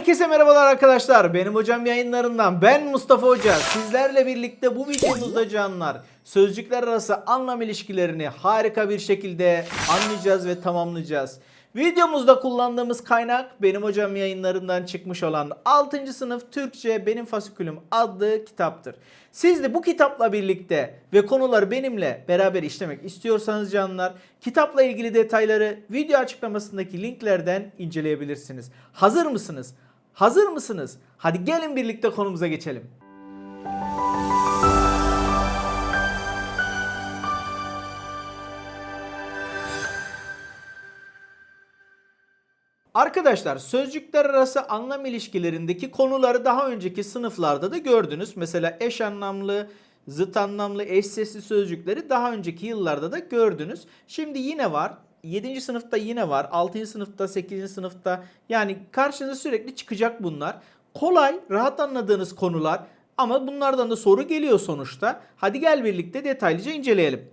Herkese merhabalar arkadaşlar. Benim hocam yayınlarından ben Mustafa Hoca. Sizlerle birlikte bu videomuzda canlar sözcükler arası anlam ilişkilerini harika bir şekilde anlayacağız ve tamamlayacağız. Videomuzda kullandığımız kaynak benim hocam yayınlarından çıkmış olan 6. sınıf Türkçe Benim Fasikülüm adlı kitaptır. Siz de bu kitapla birlikte ve konuları benimle beraber işlemek istiyorsanız canlar kitapla ilgili detayları video açıklamasındaki linklerden inceleyebilirsiniz. Hazır mısınız? Hazır mısınız? Hadi gelin birlikte konumuza geçelim. Arkadaşlar sözcükler arası anlam ilişkilerindeki konuları daha önceki sınıflarda da gördünüz. Mesela eş anlamlı, zıt anlamlı, eş sesli sözcükleri daha önceki yıllarda da gördünüz. Şimdi yine var. 7. sınıfta yine var. 6. sınıfta, 8. sınıfta yani karşınıza sürekli çıkacak bunlar. Kolay, rahat anladığınız konular ama bunlardan da soru geliyor sonuçta. Hadi gel birlikte detaylıca inceleyelim.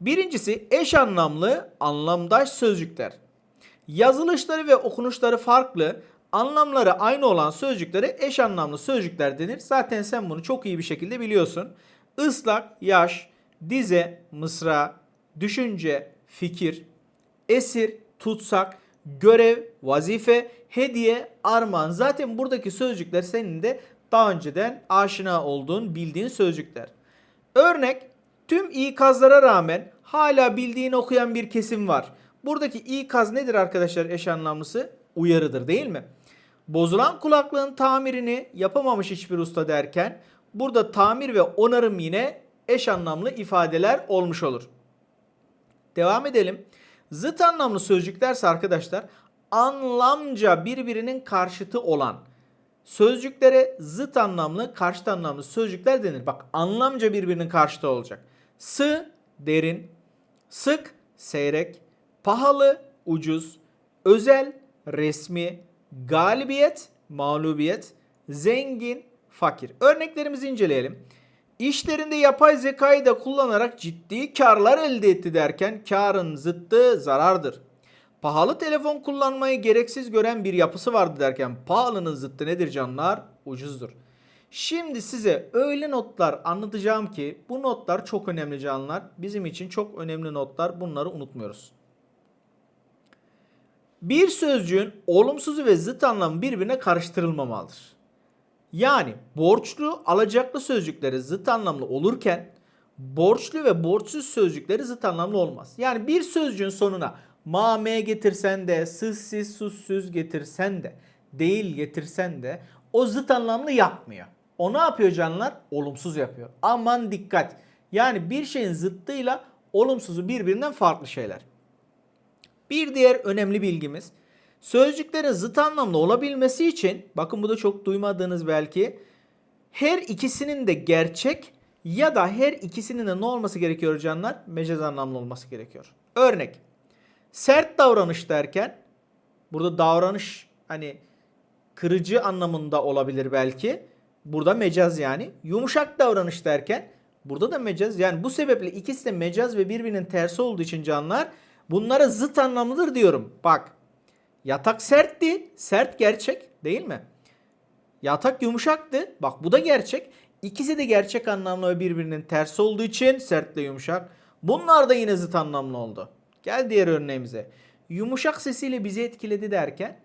Birincisi eş anlamlı, anlamdaş sözcükler. Yazılışları ve okunuşları farklı, anlamları aynı olan sözcüklere eş anlamlı sözcükler denir. Zaten sen bunu çok iyi bir şekilde biliyorsun. Islak, yaş, dize, mısra, düşünce, fikir, esir, tutsak, görev, vazife, hediye, armağan. Zaten buradaki sözcükler senin de daha önceden aşina olduğun, bildiğin sözcükler. Örnek, tüm ikazlara rağmen hala bildiğini okuyan bir kesim var. Buradaki ikaz nedir arkadaşlar eş anlamlısı? Uyarıdır değil mi? Bozulan kulaklığın tamirini yapamamış hiçbir usta derken burada tamir ve onarım yine eş anlamlı ifadeler olmuş olur. Devam edelim. Zıt anlamlı sözcüklerse arkadaşlar anlamca birbirinin karşıtı olan sözcüklere zıt anlamlı, karşıt anlamlı sözcükler denir. Bak anlamca birbirinin karşıtı olacak. Sı, derin, sık, seyrek, pahalı, ucuz, özel, resmi, galibiyet, mağlubiyet, zengin, fakir. Örneklerimizi inceleyelim. İşlerinde yapay zekayı da kullanarak ciddi karlar elde etti derken karın zıttı zarardır. Pahalı telefon kullanmayı gereksiz gören bir yapısı vardı derken pahalının zıttı nedir canlar? Ucuzdur. Şimdi size öyle notlar anlatacağım ki bu notlar çok önemli canlar. Bizim için çok önemli notlar. Bunları unutmuyoruz. Bir sözcüğün olumsuzu ve zıt anlamı birbirine karıştırılmamalıdır. Yani borçlu, alacaklı sözcükleri zıt anlamlı olurken borçlu ve borçsuz sözcükleri zıt anlamlı olmaz. Yani bir sözcüğün sonuna ma me getirsen de, sız siz getirsen de, değil getirsen de o zıt anlamlı yapmıyor. O ne yapıyor canlar? Olumsuz yapıyor. Aman dikkat. Yani bir şeyin zıttıyla olumsuzu birbirinden farklı şeyler. Bir diğer önemli bilgimiz sözcüklerin zıt anlamlı olabilmesi için bakın bu da çok duymadığınız belki her ikisinin de gerçek ya da her ikisinin de ne olması gerekiyor canlar? Mecaz anlamlı olması gerekiyor. Örnek sert davranış derken burada davranış hani kırıcı anlamında olabilir belki. Burada mecaz yani. Yumuşak davranış derken burada da mecaz. Yani bu sebeple ikisi de mecaz ve birbirinin tersi olduğu için canlar bunlara zıt anlamlıdır diyorum. Bak yatak sertti. Sert gerçek değil mi? Yatak yumuşaktı. Bak bu da gerçek. İkisi de gerçek anlamlı ve birbirinin tersi olduğu için sertle yumuşak. Bunlar da yine zıt anlamlı oldu. Gel diğer örneğimize. Yumuşak sesiyle bizi etkiledi derken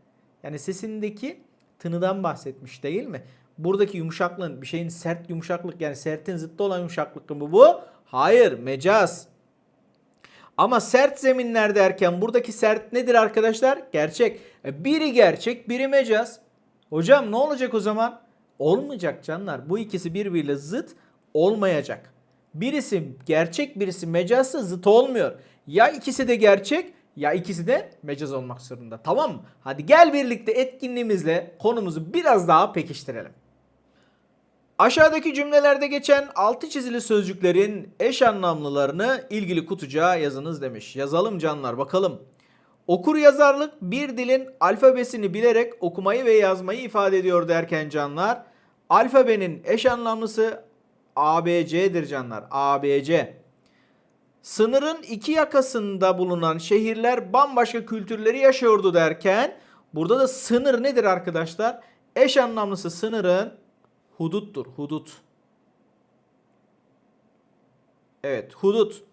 yani sesindeki tınıdan bahsetmiş değil mi? Buradaki yumuşaklığın bir şeyin sert yumuşaklık yani sertin zıttı olan yumuşaklık mı bu? Hayır mecaz. Ama sert zeminler derken buradaki sert nedir arkadaşlar? Gerçek. E, Biri gerçek biri mecaz. Hocam ne olacak o zaman? Olmayacak canlar. Bu ikisi birbiriyle zıt olmayacak. Birisi gerçek birisi mecazsa zıt olmuyor. Ya ikisi de gerçek ya ikisi de mecaz olmak zorunda. Tamam mı? Hadi gel birlikte etkinliğimizle konumuzu biraz daha pekiştirelim. Aşağıdaki cümlelerde geçen altı çizili sözcüklerin eş anlamlılarını ilgili kutucuğa yazınız demiş. Yazalım canlar bakalım. Okur yazarlık bir dilin alfabesini bilerek okumayı ve yazmayı ifade ediyor derken canlar alfabenin eş anlamlısı ABC'dir canlar. ABC. Sınırın iki yakasında bulunan şehirler bambaşka kültürleri yaşıyordu derken Burada da sınır nedir arkadaşlar? Eş anlamlısı sınırın huduttur. Hudut. Evet hudut.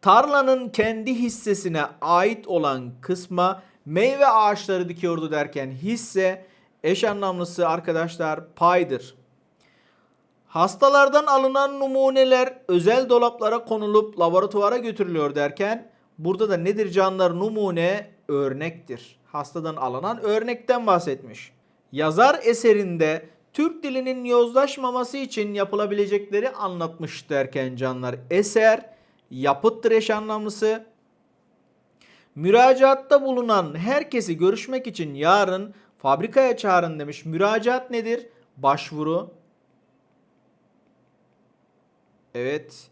Tarlanın kendi hissesine ait olan kısma meyve ağaçları dikiyordu derken hisse eş anlamlısı arkadaşlar paydır. Hastalardan alınan numuneler özel dolaplara konulup laboratuvara götürülüyor derken burada da nedir canlar numune örnektir. Hastadan alınan örnekten bahsetmiş. Yazar eserinde Türk dilinin yozlaşmaması için yapılabilecekleri anlatmış derken canlar eser yapıttır eş anlamlısı. Müracaatta bulunan herkesi görüşmek için yarın fabrikaya çağırın demiş. Müracaat nedir? Başvuru. Evet.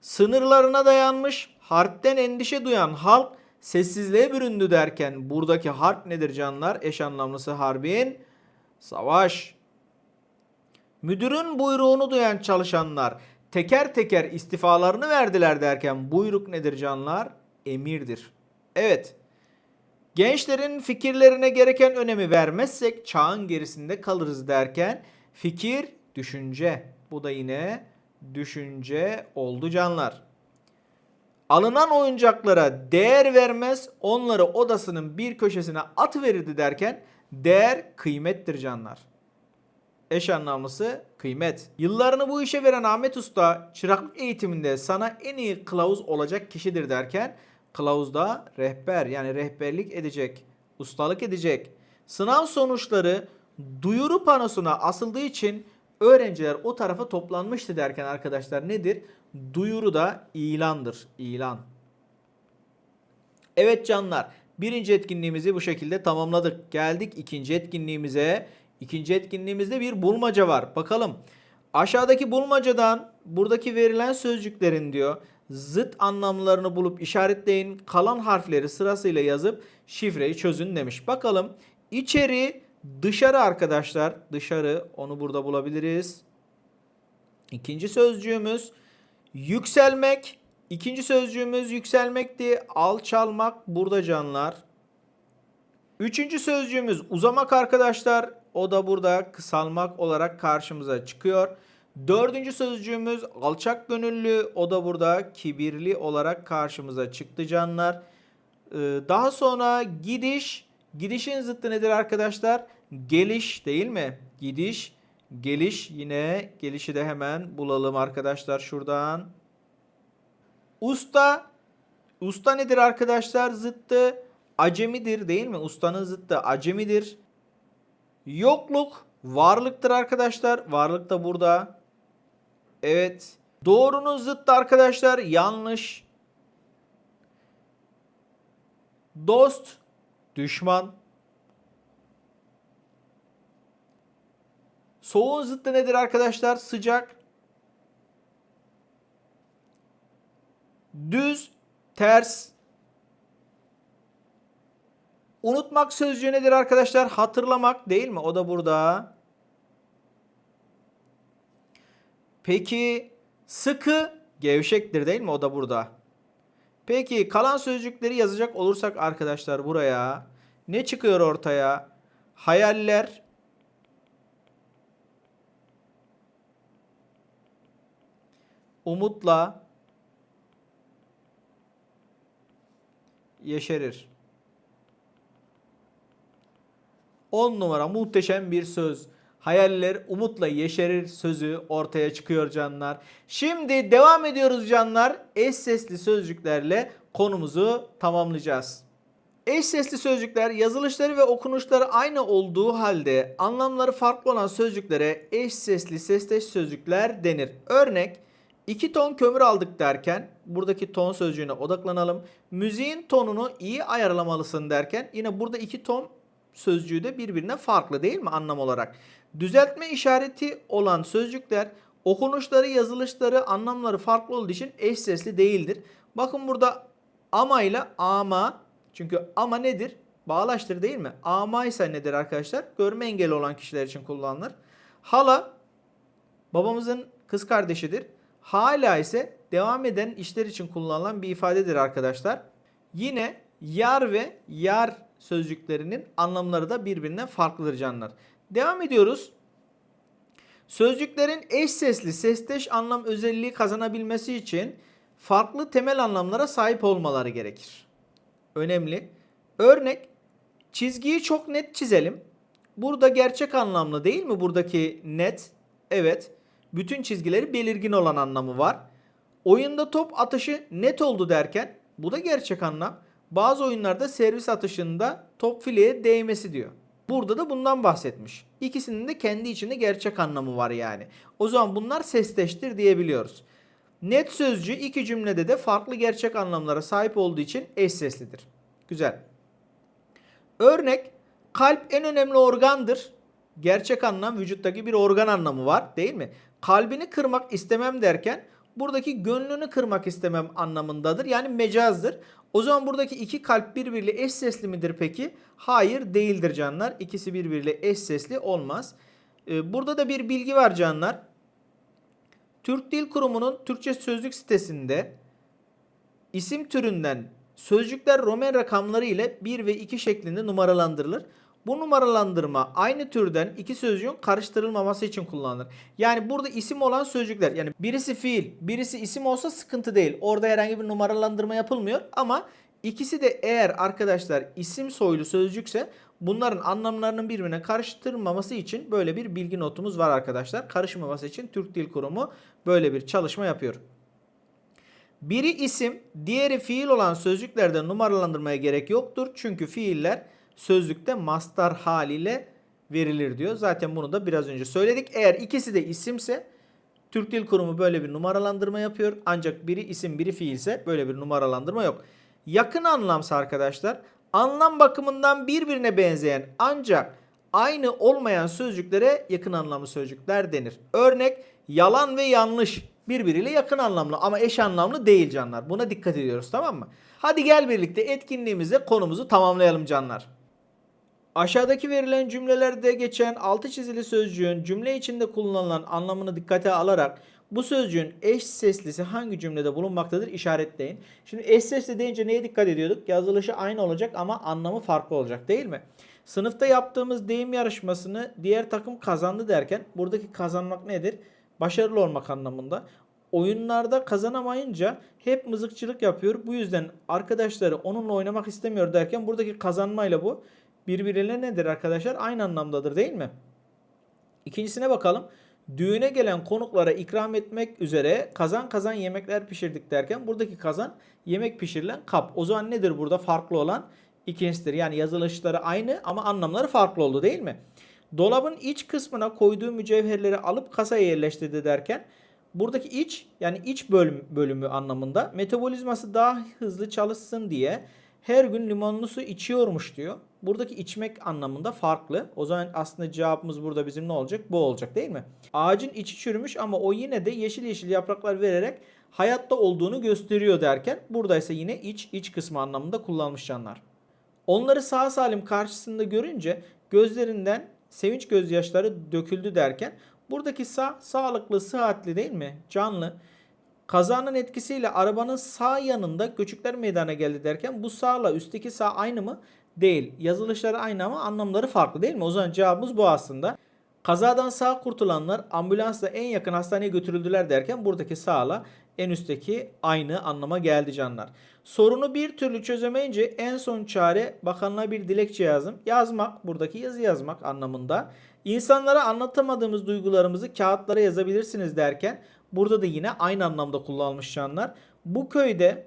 Sınırlarına dayanmış, harpten endişe duyan halk sessizliğe büründü derken buradaki harp nedir canlar? Eş anlamlısı harbin savaş. Müdürün buyruğunu duyan çalışanlar teker teker istifalarını verdiler derken buyruk nedir canlar? Emirdir. Evet. Gençlerin fikirlerine gereken önemi vermezsek çağın gerisinde kalırız derken fikir düşünce. Bu da yine düşünce oldu canlar. Alınan oyuncaklara değer vermez, onları odasının bir köşesine at verirdi derken değer kıymettir canlar. Eş anlamlısı kıymet. Yıllarını bu işe veren Ahmet Usta çıraklık eğitiminde sana en iyi kılavuz olacak kişidir derken kılavuzda rehber yani rehberlik edecek, ustalık edecek. Sınav sonuçları duyuru panosuna asıldığı için öğrenciler o tarafa toplanmıştı derken arkadaşlar nedir? Duyuru da ilandır. İlan. Evet canlar. Birinci etkinliğimizi bu şekilde tamamladık. Geldik ikinci etkinliğimize. İkinci etkinliğimizde bir bulmaca var. Bakalım. Aşağıdaki bulmacadan buradaki verilen sözcüklerin diyor zıt anlamlarını bulup işaretleyin. Kalan harfleri sırasıyla yazıp şifreyi çözün demiş. Bakalım. İçeri dışarı arkadaşlar. Dışarı onu burada bulabiliriz. İkinci sözcüğümüz yükselmek. İkinci sözcüğümüz yükselmekti. Alçalmak burada canlar. Üçüncü sözcüğümüz uzamak arkadaşlar. O da burada kısalmak olarak karşımıza çıkıyor. Dördüncü sözcüğümüz alçak gönüllü. O da burada kibirli olarak karşımıza çıktı canlar. Ee, daha sonra gidiş. Gidişin zıttı nedir arkadaşlar? Geliş değil mi? Gidiş, geliş yine gelişi de hemen bulalım arkadaşlar şuradan. Usta. Usta nedir arkadaşlar? Zıttı acemidir değil mi? Ustanın zıttı acemidir. Yokluk varlıktır arkadaşlar. Varlık da burada. Evet. Doğrunun zıttı arkadaşlar yanlış. Dost düşman. Soğuğun zıttı nedir arkadaşlar? Sıcak. Düz, ters. Unutmak sözcüğü nedir arkadaşlar? Hatırlamak değil mi? O da burada. Peki sıkı gevşektir değil mi? O da burada. Peki kalan sözcükleri yazacak olursak arkadaşlar buraya ne çıkıyor ortaya? Hayaller, umutla yeşerir. 10 numara muhteşem bir söz. Hayaller umutla yeşerir sözü ortaya çıkıyor canlar. Şimdi devam ediyoruz canlar. Eş sesli sözcüklerle konumuzu tamamlayacağız. Eş sesli sözcükler yazılışları ve okunuşları aynı olduğu halde anlamları farklı olan sözcüklere eş sesli sesteş sözcükler denir. Örnek 2 ton kömür aldık derken buradaki ton sözcüğüne odaklanalım. Müziğin tonunu iyi ayarlamalısın derken yine burada 2 ton sözcüğü de birbirine farklı değil mi anlam olarak? Düzeltme işareti olan sözcükler okunuşları, yazılışları, anlamları farklı olduğu için eş sesli değildir. Bakın burada ama ile ama çünkü ama nedir? Bağlaştır değil mi? Ama ise nedir arkadaşlar? Görme engeli olan kişiler için kullanılır. Hala babamızın kız kardeşidir. Hala ise devam eden işler için kullanılan bir ifadedir arkadaşlar. Yine yar ve yar sözcüklerinin anlamları da birbirinden farklıdır canlar. Devam ediyoruz. Sözcüklerin eş sesli sesteş anlam özelliği kazanabilmesi için farklı temel anlamlara sahip olmaları gerekir. Önemli. Örnek çizgiyi çok net çizelim. Burada gerçek anlamlı değil mi buradaki net? Evet. Bütün çizgileri belirgin olan anlamı var. Oyunda top atışı net oldu derken bu da gerçek anlam. Bazı oyunlarda servis atışında top fileye değmesi diyor. Burada da bundan bahsetmiş. İkisinin de kendi içinde gerçek anlamı var yani. O zaman bunlar sesteştir diyebiliyoruz. Net sözcüğü iki cümlede de farklı gerçek anlamlara sahip olduğu için eş seslidir. Güzel. Örnek kalp en önemli organdır. Gerçek anlam vücuttaki bir organ anlamı var değil mi? Kalbini kırmak istemem derken buradaki gönlünü kırmak istemem anlamındadır. Yani mecazdır. O zaman buradaki iki kalp birbiriyle eş sesli midir peki? Hayır değildir canlar. İkisi birbiriyle eş sesli olmaz. Ee, Burada da bir bilgi var canlar. Türk Dil Kurumu'nun Türkçe sözlük sitesinde isim türünden sözcükler Roman rakamları ile 1 ve 2 şeklinde numaralandırılır. Bu numaralandırma aynı türden iki sözcüğün karıştırılmaması için kullanılır. Yani burada isim olan sözcükler yani birisi fiil, birisi isim olsa sıkıntı değil. Orada herhangi bir numaralandırma yapılmıyor ama ikisi de eğer arkadaşlar isim soylu sözcükse bunların anlamlarının birbirine karıştırılmaması için böyle bir bilgi notumuz var arkadaşlar. Karışmaması için Türk Dil Kurumu böyle bir çalışma yapıyor. Biri isim, diğeri fiil olan sözcüklerde numaralandırmaya gerek yoktur. Çünkü fiiller sözlükte mastar haliyle verilir diyor. Zaten bunu da biraz önce söyledik. Eğer ikisi de isimse Türk Dil Kurumu böyle bir numaralandırma yapıyor. Ancak biri isim biri fiilse böyle bir numaralandırma yok. Yakın anlamsa arkadaşlar anlam bakımından birbirine benzeyen ancak aynı olmayan sözcüklere yakın anlamlı sözcükler denir. Örnek yalan ve yanlış birbiriyle yakın anlamlı ama eş anlamlı değil canlar. Buna dikkat ediyoruz tamam mı? Hadi gel birlikte etkinliğimize konumuzu tamamlayalım canlar. Aşağıdaki verilen cümlelerde geçen altı çizili sözcüğün cümle içinde kullanılan anlamını dikkate alarak bu sözcüğün eş seslisi hangi cümlede bulunmaktadır işaretleyin. Şimdi eş sesli deyince neye dikkat ediyorduk? Yazılışı aynı olacak ama anlamı farklı olacak değil mi? Sınıfta yaptığımız deyim yarışmasını diğer takım kazandı derken buradaki kazanmak nedir? Başarılı olmak anlamında. Oyunlarda kazanamayınca hep mızıkçılık yapıyor. Bu yüzden arkadaşları onunla oynamak istemiyor derken buradaki kazanmayla bu birbiriyle nedir arkadaşlar? Aynı anlamdadır değil mi? İkincisine bakalım. Düğüne gelen konuklara ikram etmek üzere kazan kazan yemekler pişirdik derken buradaki kazan yemek pişirilen kap. O zaman nedir burada farklı olan? İkincisidir. Yani yazılışları aynı ama anlamları farklı oldu değil mi? Dolabın iç kısmına koyduğu mücevherleri alıp kasaya yerleştirdi derken buradaki iç yani iç bölüm, bölümü anlamında metabolizması daha hızlı çalışsın diye her gün limonlu su içiyormuş diyor. Buradaki içmek anlamında farklı. O zaman aslında cevabımız burada bizim ne olacak? Bu olacak değil mi? Ağacın içi çürümüş ama o yine de yeşil yeşil yapraklar vererek hayatta olduğunu gösteriyor derken buradaysa yine iç iç kısmı anlamında kullanmış canlar. Onları sağ salim karşısında görünce gözlerinden sevinç gözyaşları döküldü derken buradaki sağ sağlıklı, sıhhatli değil mi? Canlı. Kazanın etkisiyle arabanın sağ yanında göçükler meydana geldi derken bu sağla üstteki sağ aynı mı? Değil. Yazılışları aynı ama anlamları farklı değil mi? O zaman cevabımız bu aslında. Kazadan sağ kurtulanlar ambulansla en yakın hastaneye götürüldüler derken buradaki sağla en üstteki aynı anlama geldi canlar. Sorunu bir türlü çözemeyince en son çare bakanlığa bir dilekçe yazım. Yazmak buradaki yazı yazmak anlamında. İnsanlara anlatamadığımız duygularımızı kağıtlara yazabilirsiniz derken burada da yine aynı anlamda kullanılmış canlar. Bu köyde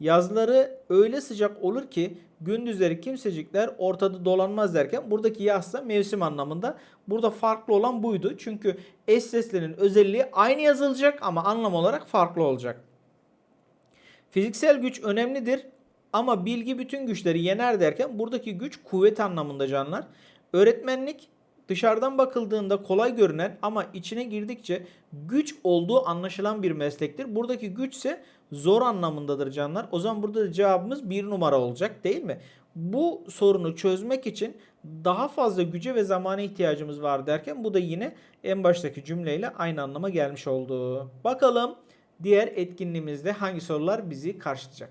yazları öyle sıcak olur ki gündüzleri kimsecikler ortada dolanmaz derken buradaki yazsa mevsim anlamında. Burada farklı olan buydu. Çünkü eş seslerin özelliği aynı yazılacak ama anlam olarak farklı olacak. Fiziksel güç önemlidir ama bilgi bütün güçleri yener derken buradaki güç kuvvet anlamında canlar. Öğretmenlik dışarıdan bakıldığında kolay görünen ama içine girdikçe güç olduğu anlaşılan bir meslektir. Buradaki güç ise zor anlamındadır canlar. O zaman burada da cevabımız bir numara olacak değil mi? Bu sorunu çözmek için daha fazla güce ve zamana ihtiyacımız var derken bu da yine en baştaki cümleyle aynı anlama gelmiş oldu. Bakalım diğer etkinliğimizde hangi sorular bizi karşılayacak?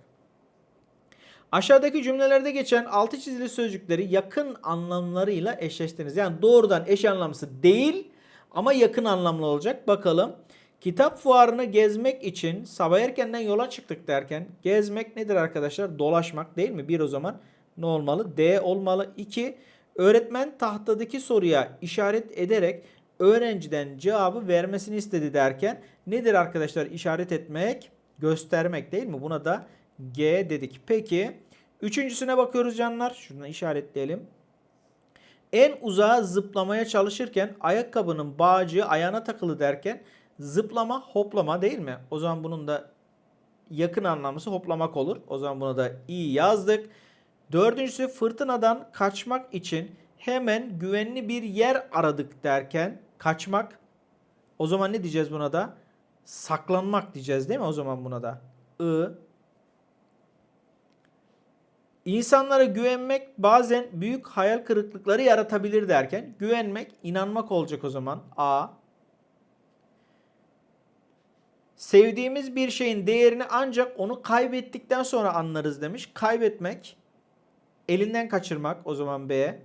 Aşağıdaki cümlelerde geçen altı çizili sözcükleri yakın anlamlarıyla eşleştiriniz. Yani doğrudan eş anlamlısı değil ama yakın anlamlı olacak. Bakalım. Kitap fuarını gezmek için sabah erkenden yola çıktık derken gezmek nedir arkadaşlar? Dolaşmak değil mi? Bir o zaman ne olmalı? D olmalı. 2. Öğretmen tahtadaki soruya işaret ederek öğrenciden cevabı vermesini istedi derken nedir arkadaşlar işaret etmek? Göstermek değil mi? Buna da G dedik. Peki üçüncüsüne bakıyoruz canlar. Şuradan işaretleyelim. En uzağa zıplamaya çalışırken ayakkabının bağcığı ayağına takılı derken zıplama hoplama değil mi? O zaman bunun da yakın anlamlısı hoplamak olur. O zaman buna da iyi yazdık. Dördüncüsü fırtınadan kaçmak için hemen güvenli bir yer aradık derken kaçmak. O zaman ne diyeceğiz buna da? Saklanmak diyeceğiz değil mi o zaman buna da? I. İnsanlara güvenmek bazen büyük hayal kırıklıkları yaratabilir derken güvenmek inanmak olacak o zaman. A. Sevdiğimiz bir şeyin değerini ancak onu kaybettikten sonra anlarız demiş. Kaybetmek, elinden kaçırmak o zaman B.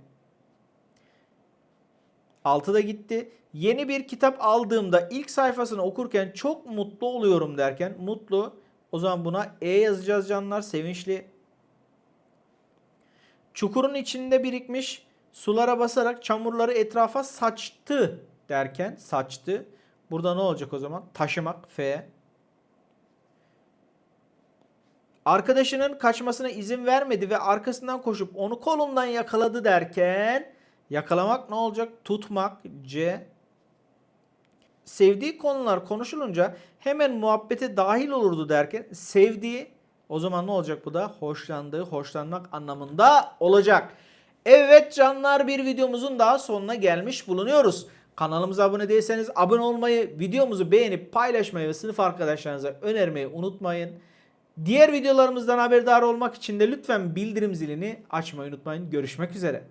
6 da gitti. Yeni bir kitap aldığımda ilk sayfasını okurken çok mutlu oluyorum derken mutlu o zaman buna E yazacağız canlar sevinçli. Çukurun içinde birikmiş sulara basarak çamurları etrafa saçtı derken saçtı. Burada ne olacak o zaman? Taşımak F. Arkadaşının kaçmasına izin vermedi ve arkasından koşup onu kolundan yakaladı derken yakalamak ne olacak? Tutmak C. Sevdiği konular konuşulunca hemen muhabbete dahil olurdu derken sevdiği o zaman ne olacak bu da? Hoşlandığı, hoşlanmak anlamında olacak. Evet canlar bir videomuzun daha sonuna gelmiş bulunuyoruz. Kanalımıza abone değilseniz abone olmayı, videomuzu beğenip paylaşmayı ve sınıf arkadaşlarınıza önermeyi unutmayın. Diğer videolarımızdan haberdar olmak için de lütfen bildirim zilini açmayı unutmayın. Görüşmek üzere.